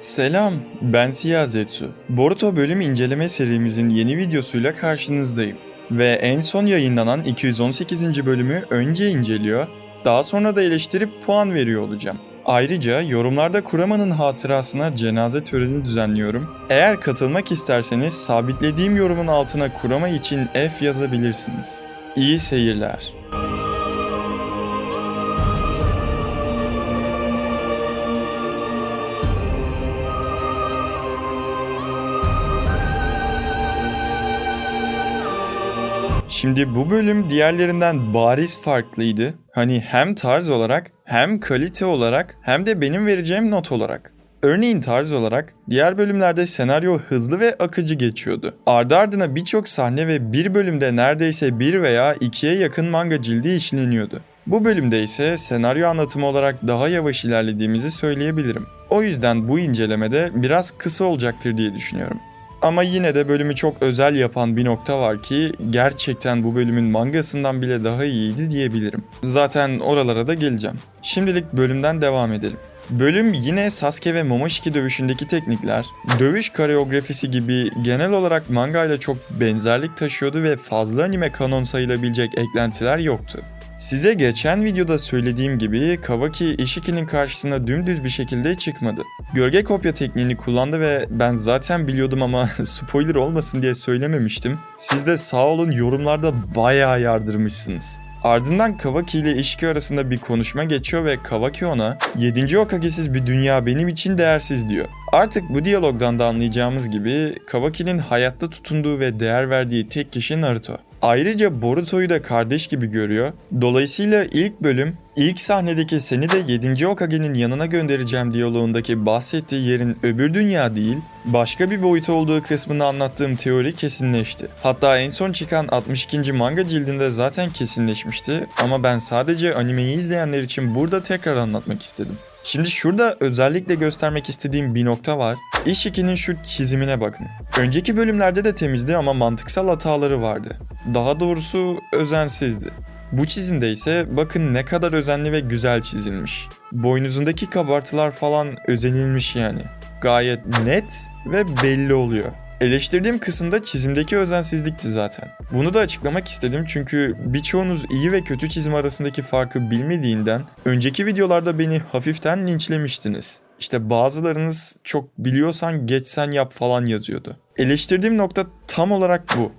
Selam, ben Siyah Zetsu. Boruto bölüm inceleme serimizin yeni videosuyla karşınızdayım. Ve en son yayınlanan 218. bölümü önce inceliyor, daha sonra da eleştirip puan veriyor olacağım. Ayrıca yorumlarda Kurama'nın hatırasına cenaze töreni düzenliyorum. Eğer katılmak isterseniz sabitlediğim yorumun altına Kurama için F yazabilirsiniz. İyi seyirler. Şimdi bu bölüm diğerlerinden bariz farklıydı. Hani hem tarz olarak, hem kalite olarak, hem de benim vereceğim not olarak. Örneğin tarz olarak diğer bölümlerde senaryo hızlı ve akıcı geçiyordu. Ardı ardına birçok sahne ve bir bölümde neredeyse bir veya ikiye yakın manga cildi işleniyordu. Bu bölümde ise senaryo anlatımı olarak daha yavaş ilerlediğimizi söyleyebilirim. O yüzden bu incelemede biraz kısa olacaktır diye düşünüyorum. Ama yine de bölümü çok özel yapan bir nokta var ki gerçekten bu bölümün mangasından bile daha iyiydi diyebilirim. Zaten oralara da geleceğim. Şimdilik bölümden devam edelim. Bölüm yine Sasuke ve Momoshiki dövüşündeki teknikler, dövüş koreografisi gibi genel olarak manga ile çok benzerlik taşıyordu ve fazla anime kanon sayılabilecek eklentiler yoktu. Size geçen videoda söylediğim gibi Kawaki Ishiki'nin karşısına dümdüz bir şekilde çıkmadı. Gölge kopya tekniğini kullandı ve ben zaten biliyordum ama spoiler olmasın diye söylememiştim. Siz de sağ olun yorumlarda bayağı yardırmışsınız. Ardından Kawaki ile Ishiki arasında bir konuşma geçiyor ve Kawaki ona 7. Hokage'siz bir dünya benim için değersiz diyor. Artık bu diyalogdan da anlayacağımız gibi Kawaki'nin hayatta tutunduğu ve değer verdiği tek kişi Naruto. Ayrıca Boruto'yu da kardeş gibi görüyor. Dolayısıyla ilk bölüm, ilk sahnedeki seni de 7. Hokage'nin yanına göndereceğim diyaloğundaki bahsettiği yerin öbür dünya değil, başka bir boyut olduğu kısmını anlattığım teori kesinleşti. Hatta en son çıkan 62. manga cildinde zaten kesinleşmişti ama ben sadece animeyi izleyenler için burada tekrar anlatmak istedim. Şimdi şurada özellikle göstermek istediğim bir nokta var. Ishiki'nin şu çizimine bakın. Önceki bölümlerde de temizdi ama mantıksal hataları vardı. Daha doğrusu özensizdi. Bu çizimde ise bakın ne kadar özenli ve güzel çizilmiş. Boynuzundaki kabartılar falan özenilmiş yani. Gayet net ve belli oluyor. Eleştirdiğim kısımda çizimdeki özensizlikti zaten. Bunu da açıklamak istedim çünkü birçoğunuz iyi ve kötü çizim arasındaki farkı bilmediğinden önceki videolarda beni hafiften linçlemiştiniz. İşte bazılarınız çok biliyorsan geçsen yap falan yazıyordu. Eleştirdiğim nokta tam olarak bu.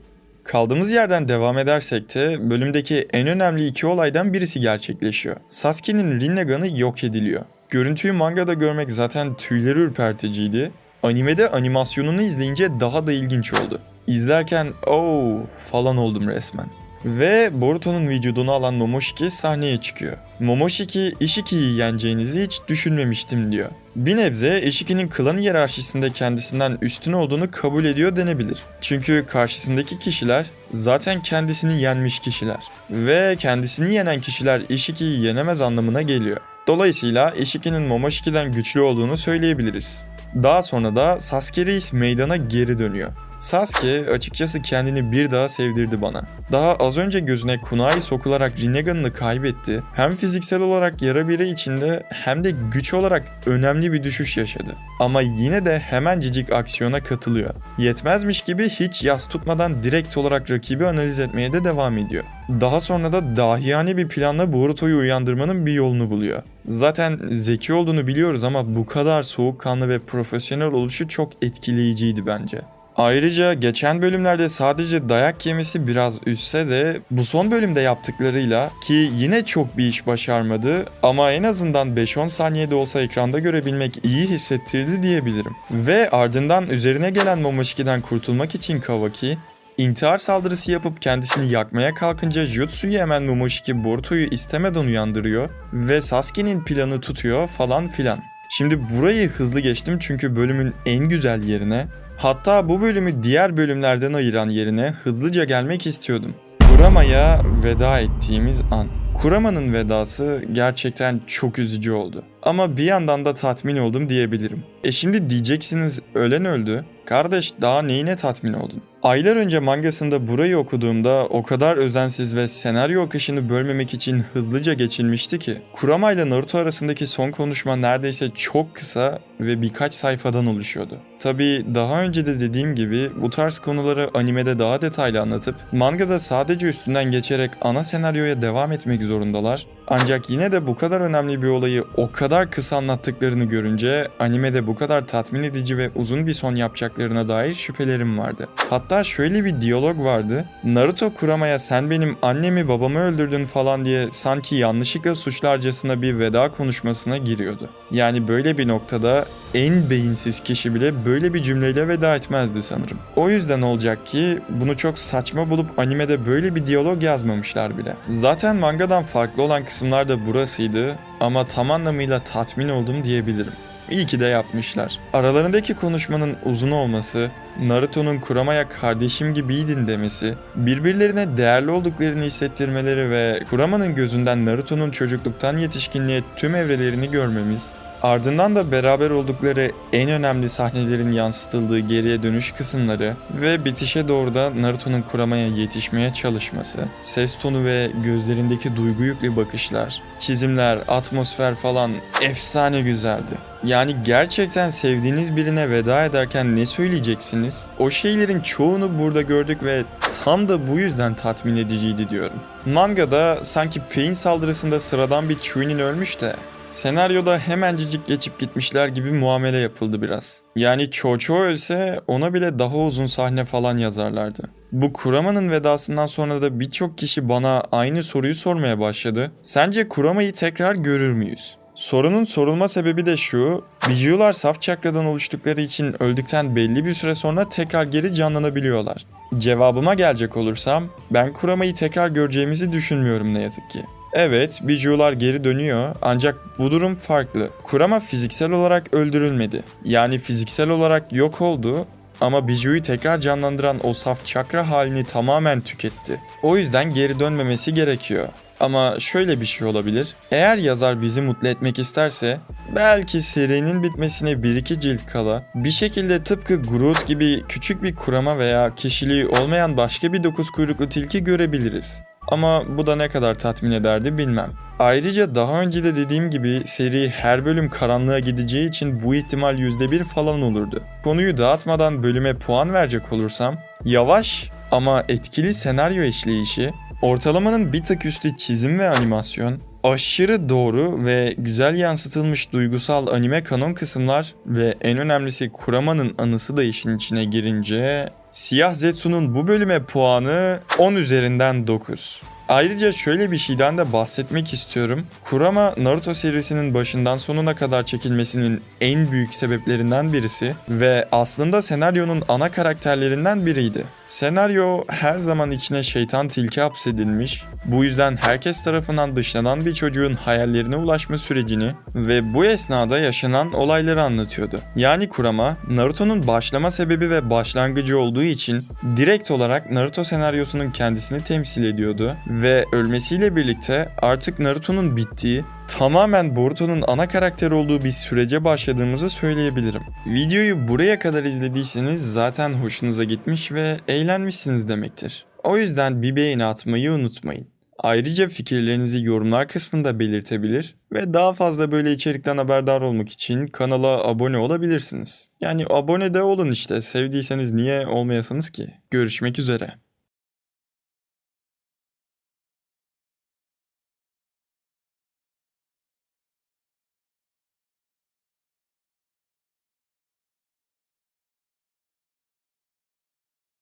Kaldığımız yerden devam edersek de bölümdeki en önemli iki olaydan birisi gerçekleşiyor. Sasuke'nin Rinnegan'ı yok ediliyor. Görüntüyü mangada görmek zaten tüyleri ürperticiydi. Animede animasyonunu izleyince daha da ilginç oldu. İzlerken ooo falan oldum resmen. Ve Boruto'nun vücudunu alan Momoshiki sahneye çıkıyor. Momoshiki Ishiki'yi yeneceğinizi hiç düşünmemiştim diyor. Bir nebze Ishiki'nin klan hiyerarşisinde kendisinden üstün olduğunu kabul ediyor denebilir. Çünkü karşısındaki kişiler zaten kendisini yenmiş kişiler. Ve kendisini yenen kişiler Ishiki'yi yenemez anlamına geliyor. Dolayısıyla Ishiki'nin Momoshiki'den güçlü olduğunu söyleyebiliriz. Daha sonra da Sasuke Reis meydana geri dönüyor. Sasuke açıkçası kendini bir daha sevdirdi bana. Daha az önce gözüne kunai sokularak Rinnegan'ını kaybetti. Hem fiziksel olarak yara biri içinde hem de güç olarak önemli bir düşüş yaşadı. Ama yine de hemencecik aksiyona katılıyor. Yetmezmiş gibi hiç yas tutmadan direkt olarak rakibi analiz etmeye de devam ediyor. Daha sonra da dahiyane bir planla Boruto'yu uyandırmanın bir yolunu buluyor. Zaten zeki olduğunu biliyoruz ama bu kadar soğukkanlı ve profesyonel oluşu çok etkileyiciydi bence. Ayrıca geçen bölümlerde sadece dayak yemesi biraz üstse de bu son bölümde yaptıklarıyla ki yine çok bir iş başarmadı ama en azından 5-10 saniyede olsa ekranda görebilmek iyi hissettirdi diyebilirim. Ve ardından üzerine gelen Momoshiki'den kurtulmak için Kawaki İntihar saldırısı yapıp kendisini yakmaya kalkınca Jutsu'yu hemen Momoshiki Boruto'yu istemeden uyandırıyor ve Sasuke'nin planı tutuyor falan filan. Şimdi burayı hızlı geçtim çünkü bölümün en güzel yerine Hatta bu bölümü diğer bölümlerden ayıran yerine hızlıca gelmek istiyordum. Kurama'ya veda ettiğimiz an. Kurama'nın vedası gerçekten çok üzücü oldu. Ama bir yandan da tatmin oldum diyebilirim. E şimdi diyeceksiniz ölen öldü. Kardeş daha neyine tatmin oldun? Aylar önce mangasında burayı okuduğumda o kadar özensiz ve senaryo akışını bölmemek için hızlıca geçilmişti ki Kurama ile Naruto arasındaki son konuşma neredeyse çok kısa ve birkaç sayfadan oluşuyordu. Tabi daha önce de dediğim gibi bu tarz konuları animede daha detaylı anlatıp mangada sadece üstünden geçerek ana senaryoya devam etmek zorundalar. Ancak yine de bu kadar önemli bir olayı o kadar kısa anlattıklarını görünce animede bu kadar tatmin edici ve uzun bir son yapacaklarına dair şüphelerim vardı. Hatta şöyle bir diyalog vardı. Naruto Kurama'ya sen benim annemi babamı öldürdün falan diye sanki yanlışlıkla suçlarcasına bir veda konuşmasına giriyordu. Yani böyle bir noktada en beyinsiz kişi bile böyle bir cümleyle veda etmezdi sanırım. O yüzden olacak ki bunu çok saçma bulup animede böyle bir diyalog yazmamışlar bile. Zaten mangadan farklı olan kısımlar da burasıydı ama tam anlamıyla tatmin oldum diyebilirim. İyi ki de yapmışlar. Aralarındaki konuşmanın uzun olması, Naruto'nun Kurama'ya kardeşim gibiydin demesi, birbirlerine değerli olduklarını hissettirmeleri ve Kurama'nın gözünden Naruto'nun çocukluktan yetişkinliğe tüm evrelerini görmemiz, Ardından da beraber oldukları en önemli sahnelerin yansıtıldığı geriye dönüş kısımları ve bitişe doğru da Naruto'nun Kurama'ya yetişmeye çalışması, ses tonu ve gözlerindeki duygu yüklü bakışlar, çizimler, atmosfer falan efsane güzeldi. Yani gerçekten sevdiğiniz birine veda ederken ne söyleyeceksiniz? O şeylerin çoğunu burada gördük ve tam da bu yüzden tatmin ediciydi diyorum. Mangada sanki Pain saldırısında sıradan bir Chunin ölmüş de Senaryoda hemencecik geçip gitmişler gibi muamele yapıldı biraz. Yani Chocho ölse ona bile daha uzun sahne falan yazarlardı. Bu Kurama'nın vedasından sonra da birçok kişi bana aynı soruyu sormaya başladı. Sence Kurama'yı tekrar görür müyüz? Sorunun sorulma sebebi de şu, Bijular saf çakradan oluştukları için öldükten belli bir süre sonra tekrar geri canlanabiliyorlar. Cevabıma gelecek olursam, ben Kurama'yı tekrar göreceğimizi düşünmüyorum ne yazık ki. Evet, Bijular geri dönüyor ancak bu durum farklı. Kurama fiziksel olarak öldürülmedi. Yani fiziksel olarak yok oldu ama Biju'yu tekrar canlandıran o saf çakra halini tamamen tüketti. O yüzden geri dönmemesi gerekiyor. Ama şöyle bir şey olabilir. Eğer yazar bizi mutlu etmek isterse belki serinin bitmesine 1-2 cilt kala bir şekilde tıpkı Groot gibi küçük bir kurama veya kişiliği olmayan başka bir dokuz kuyruklu tilki görebiliriz. Ama bu da ne kadar tatmin ederdi bilmem. Ayrıca daha önce de dediğim gibi seri her bölüm karanlığa gideceği için bu ihtimal %1 falan olurdu. Konuyu dağıtmadan bölüme puan verecek olursam, yavaş ama etkili senaryo işleyişi, ortalamanın bir tık üstü çizim ve animasyon, aşırı doğru ve güzel yansıtılmış duygusal anime kanon kısımlar ve en önemlisi Kurama'nın anısı da işin içine girince Siyah Zetsu'nun bu bölüme puanı 10 üzerinden 9. Ayrıca şöyle bir şeyden de bahsetmek istiyorum. Kurama Naruto serisinin başından sonuna kadar çekilmesinin en büyük sebeplerinden birisi ve aslında senaryonun ana karakterlerinden biriydi. Senaryo her zaman içine şeytan tilki hapsedilmiş, bu yüzden herkes tarafından dışlanan bir çocuğun hayallerine ulaşma sürecini ve bu esnada yaşanan olayları anlatıyordu. Yani Kurama, Naruto'nun başlama sebebi ve başlangıcı olduğu için direkt olarak Naruto senaryosunun kendisini temsil ediyordu ve ölmesiyle birlikte artık Naruto'nun bittiği, tamamen Boruto'nun ana karakter olduğu bir sürece başladığımızı söyleyebilirim. Videoyu buraya kadar izlediyseniz zaten hoşunuza gitmiş ve eğlenmişsiniz demektir. O yüzden bir beğeni atmayı unutmayın. Ayrıca fikirlerinizi yorumlar kısmında belirtebilir ve daha fazla böyle içerikten haberdar olmak için kanala abone olabilirsiniz. Yani abone de olun işte sevdiyseniz niye olmayasınız ki? Görüşmek üzere.